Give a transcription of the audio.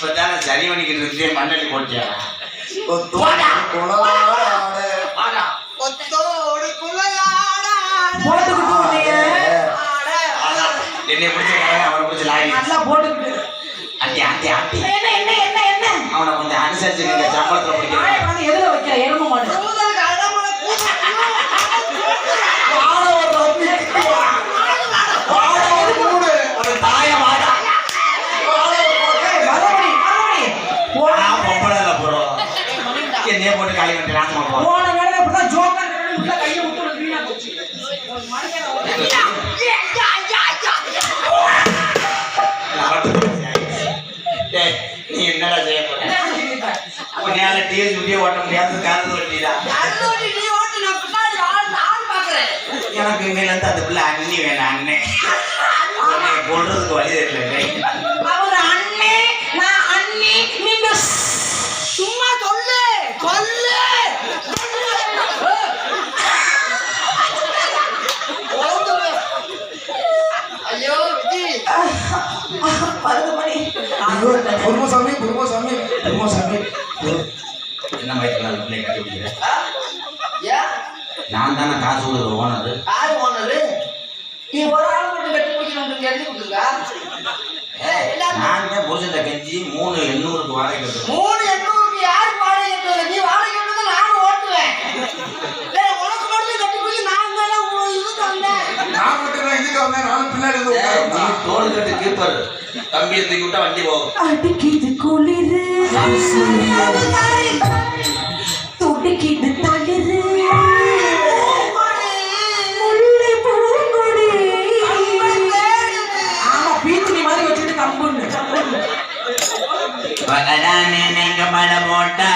இப்பதானே சரி பண்ணிக்கிட்டு இருந்தே மண்ணள்ளி போட்டியா. என்னை பிடிச்ச அவனை பிடிச்ச லாயி நல்லா போட்டுக்கிட்டு ஆண்டி ஆண்டி ஆண்டி என்ன என்ன என்ன என்ன? அவனை கொஞ்சம் அனுசரிச்சுக்கங்க சம்பளத்துல நாயை பிடிக்கிறேன் கொண்டு எதுல வைக்கிற எரும மாடு வாழ ஒரு ரம்மி. வாழ ஒரு மூடு. ஒரு தாய வாடா வாழ ஒரு கோட்டை. ஏய், மறுபடி மறுபடி போன நான் பொம்பளை இல்ல bro. என்னைய போட்டு காலி பண்ணிட்டு நாசமா போ போன வேலை இப்பதான் ஜோக்கர் உள்ள கையை விட்டு ஒரு வீணா போச்சு. நீ என்னடா செய்ய போற? டிஎஸ் முடிய ஓட்ட முடியாது எனக்கு இருந்து அந்த பிள்ளை அண்ணி வேணும் அண்ணே. உன்னை கொல்றதுக்கு வழி தெரியல அவர் அண்ணே நான் அண்ணி நீங்க சும்மா சொல்லு சொல்லு ஐயோ விஜி. மருதுமணி குருமசாமி குருமசாமி குருமசாமி என்ன அந்த பிள்ளைய கட்டி பிடிக்கிறேன் ஏன் நான் தானே காசு கொடுக்குற ஓனர். யாரு ஓனரு? நீ ஒரு ஆள் மட்டும் கட்டி பிடிக்கணும் எழுதி கொடுத்துருக்கா நான் தான் புருஷத்தை கெஞ்சி மூணு எண்ணூறுக்கு வாடகை கட்டுறேன். தோல் கட்டு கீப்பர் தம்பியை தூக்கி விட்டா வண்டி போகும். அடிக்கிது குளிரு. துடிக்கிது தளிரு. பகலான மழை போட்டா.